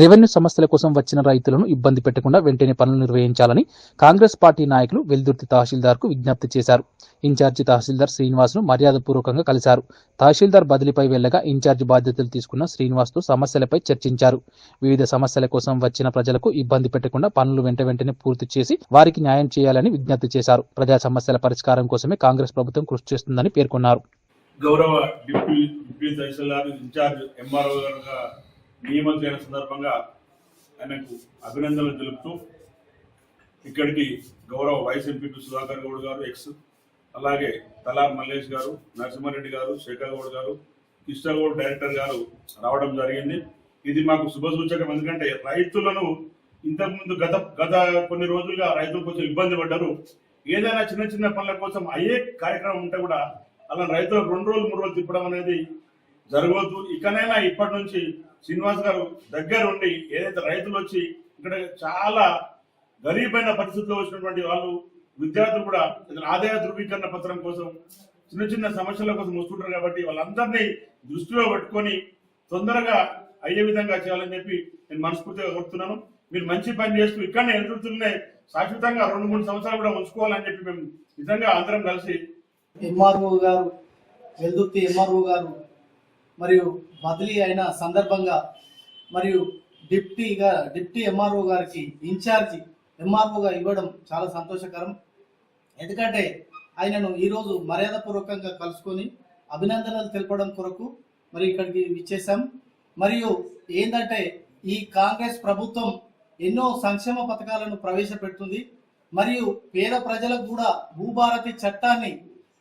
Revenue సమస్యల కోసం వచ్చిన రైతులను ఇబ్బంది పెట్టకుండా వెంటనే పనులు నిర్వహించాలని కాంగ్రెస్ పార్టీ నాయకులు వెల్దుర్తి తహసీల్దార్కు విజ్ఞప్తి చేశారు. ఇన్ఛార్జి తహసీల్దార్ శ్రీనివాస్ను మర్యాదపూర్వకంగా కలిశారు. తహసీల్దార్ బదిలీపై వెళ్ళగా ఇన్ఛార్జి బాధ్యతలు తీసుకున్న శ్రీనివాస్తో సమస్యలపై చర్చించారు. వివిధ సమస్యల కోసం వచ్చిన ప్రజలకు ఇబ్బంది పెట్టకుండా పనులు వెంట వెంటనే పూర్తి చేసి వారికి న్యాయం చేయాలని విజ్ఞప్తి చేశారు. ప్రజా సమస్యల పరిష్కారం కోసమే కాంగ్రెస్ ప్రభుత్వం కృషి చేస్తుందని పేర్కొన్నారు. గౌరవ deputy tahsildar in charge MRO గారుగా నియమితులైన సందర్భంగా ఆయనకు అభినందనలు తెలుపుతూ ఇక్కడికి గౌరవ వైస్ ఎంపీ సుధాకర్ గౌడ్ గారు ఎక్స్ అలాగే తలార్ మల్లేష్ గారు నరసింహారెడ్డి గారు శేఖర్ గౌడ్ గారు కృష్ణగౌడ్ డైరెక్టర్ గారు రావడం జరిగింది. ఇది మాకు శుభసూచకం ఎందుకంటే రైతులను ఇంతకుముందు గత గత కొన్ని రోజులుగా రైతులు కొంచెం ఇబ్బంది పడ్డారు. ఏదైనా చిన్న చిన్న పనుల కోసం అయ్యే కార్యక్రమం ఉంటే కూడా అలా రైతులకు రెండు రోజులు మూడు రోజులు తిప్పడం అనేది జరగవద్దు. ఇకనైనా ఇప్పటి నుంచి శ్రీనివాస్ గారు దగ్గర ఉండి ఏదైతే రైతులు వచ్చి ఇక్కడ చాలా గరీబైన పరిస్థితుల్లో వచ్చినటువంటి వాళ్ళు విద్యార్థులు కూడా ఏదైనా ఆదాయ ధృవీకరణ పత్రం కోసం చిన్న చిన్న సమస్యల కోసం వస్తుంటారు కాబట్టి వాళ్ళందరినీ దృష్టిలో పెట్టుకొని తొందరగా అయ్యే విధంగా చేయాలని చెప్పి నేను మనస్ఫూర్తిగా కోరుతున్నాను. మీరు మంచి పని చేస్తూ ఇక్కడనే ఎదురుతున్నే శాశ్వతంగా రెండు మూడు సంవత్సరాలు కూడా ఉంచుకోవాలని చెప్పి మేము నిజంగా అందరం కలిసి ఎంఆర్ఓ గారు వెల్దుర్తి ఎంఆర్ఓ గారు మరియు బదిలీ అయిన సందర్భంగా మరియు డిప్టీగా డిప్టీ ఎంఆర్ఓ గారికి ఇన్ఛార్జి ఎంఆర్ఓగా ఇవ్వడం చాలా సంతోషకరం. ఎందుకంటే ఆయనను ఈరోజు మర్యాదపూర్వకంగా కలుసుకొని అభినందనలు తెలపడం కొరకు మరి ఇక్కడికి ఇచ్చేసాం మరియు ఏంటంటే ఈ కాంగ్రెస్ ప్రభుత్వం ఎన్నో సంక్షేమ పథకాలను ప్రవేశపెడుతుంది. మరియు పేద ప్రజలకు కూడా భూభారతి చట్టాన్ని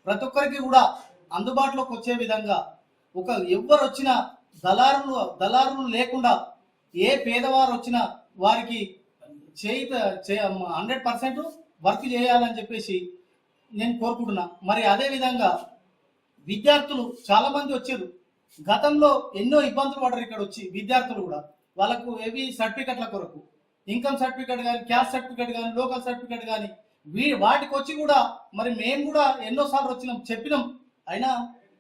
ప్రతి ఒక్కరికి కూడా అందుబాటులోకి వచ్చే విధంగా ఒక ఎవ్వరు వచ్చినా దళారులు దళారులు లేకుండా ఏ పేదవారు వచ్చినా వారికి చేయి హండ్రెడ్ పర్సెంట్ వర్క్ చేయాలని చెప్పేసి నేను కోరుకుంటున్నా. మరి అదే విధంగా విద్యార్థులు చాలా మంది వచ్చారు గతంలో ఎన్నో ఇబ్బందులు పడ్డారు ఇక్కడ వచ్చి విద్యార్థులు కూడా. వాళ్ళకు ఏవి సర్టిఫికెట్ల కొరకు ఇన్కమ్ సర్టిఫికెట్ కానీ క్యాస్ట్ సర్టిఫికెట్ కానీ లోకల్ సర్టిఫికెట్ కానీ వీ వాటికి వచ్చి కూడా మరి మేము కూడా ఎన్నోసార్లు వచ్చినాం చెప్పినాం. అయినా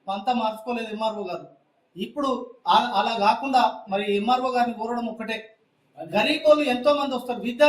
అంతా మార్చుకోలేదు ఎంఆర్ఓ గారు. ఇప్పుడు అలా కాకుండా మరి ఎంఆర్ఓ గారిని కోరడం ఒక్కటే. గరీబ్ వాళ్ళు ఎంతో మంది వస్తారు. విద్య